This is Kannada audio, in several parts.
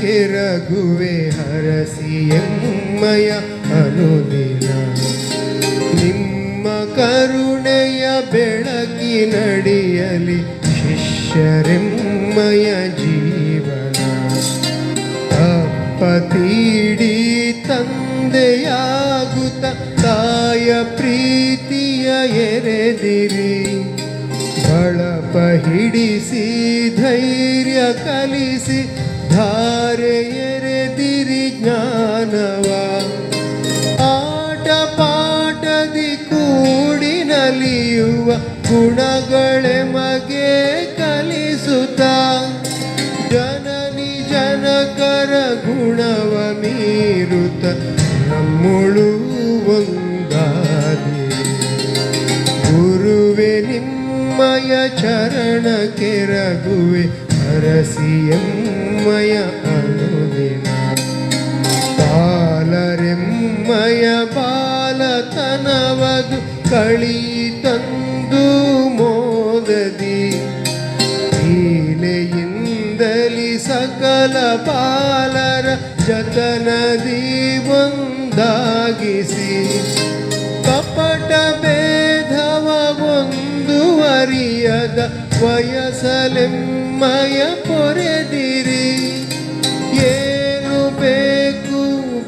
ಕೆರಗುವೆ ಹರಸಿ ಎಮ್ಮಯ ಅನುದಿನ. ನಿಮ್ಮ ಕರುಣೆಯ ಬೆಳಕಿನಡಿಯಲಿ ಶಿಷ್ಯರೆಮ್ಮಯ ಜೀವನ. ಅಪ್ಪತೀಡಿ ತಂದೆಯಾಗುತ್ತ ತಾಯ ಪ್ರೀತಿಯ ಎರೆದಿರಿ. ಬಳಪ ಹಿಡಿಸಿ ಧೈರ್ಯ ಕಲಿಸಿ ಧಾರೆ ಎರೆದಿರಿ ಜ್ಞಾನವ. ಆಟ ಪಾಠದಿ ಕೂಡಿ ನಲಿಯುವ ಗುಣಗಳೆ ಮಗೆ ಕಲಿಸುತ್ತ. ಜನನಿ ಜನಕರ ಗುಣವ ಮೀರುತ್ತ ನಮ್ಮಳು ಒಂದಾದಿ ಗುರುವೆ, ನಿಮ್ಮಯ ಚರಣ ಕೆರಗುವೆ ಹರಸಿಯಮ್ಮಯ ಅನುದಿನ. ಬಾಲರೆಮ್ಮಯ ಬಾಲತನವದು ಕಳಿ ತಂದು ಮೋದದಿ. ಲೀಲೆಯಿಂದಲಿ ಸಕಲ ಬಾಲರ ಜತನದಿ ಒಂದಾಗಿಸಿ. ಕಪಟ ಭೇದವ ಒಂದುವರಿಯದ ವಯಸಲೆಮ್ಮಯ ಪೊರೆದಿರಿ ಏನು ಬೇಕು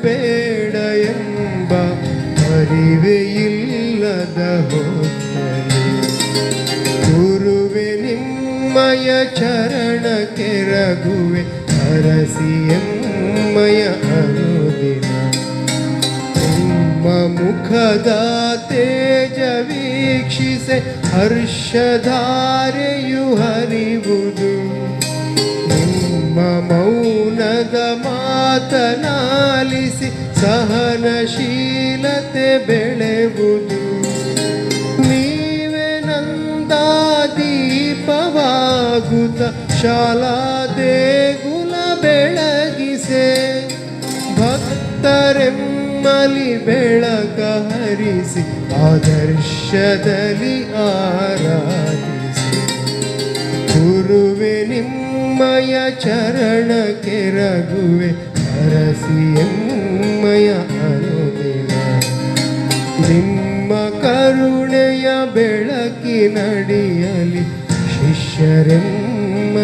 ಬೇಡ ಎಂಬ ಅರಿವೆ ಇಲ್ಲದ ಹೊತ್ತಲಿ ಗುರುವೆ ನಿಮ್ಮಯ ಚರಣ ಕೆರಗುವೆ ಹರಸಿ ಎಮ್ಮಯ ಅನುದಿನ ನಿಮ್ಮ ಮುಖದ ತೇಜ ವೀಕ್ಷಿಸೆ ಹರ್ಷಧಾರೆಯು ಹರಿವುದು. ನಿಮ್ಮ ಮೌನದ ಮಾತನಾಲಿಸಿ ಸಹನಶೀಲತೆ ಬೆಳೆವುದು. ನೀವೇ ನಂದ ದೀಪವಾಗುತ್ತ ಶಾಲಾ ದೇಗುಲ ಬೆಳಗಿಸೆ ಭಕ್ತರೆಮ್ಮಲಿ ಬೆಳಕ ಹರಿಸಿ, ಆದರ್ಶದಲ್ಲಿ ಆರಾಧಿಸಿ. ಗುರುವೆ ನಿಮ್ಮಯ ಚರಣ ಕೆರಗುವೆ ಹರಸಿ ಎಮ್ಮಯ ಅನುದಿನ. ನಿಮ್ಮ ಕರುಣೆಯ ಬೆಳಕಿನಡಿಯಲಿ ಶಿಷ್ಯರೆಮ್ಮ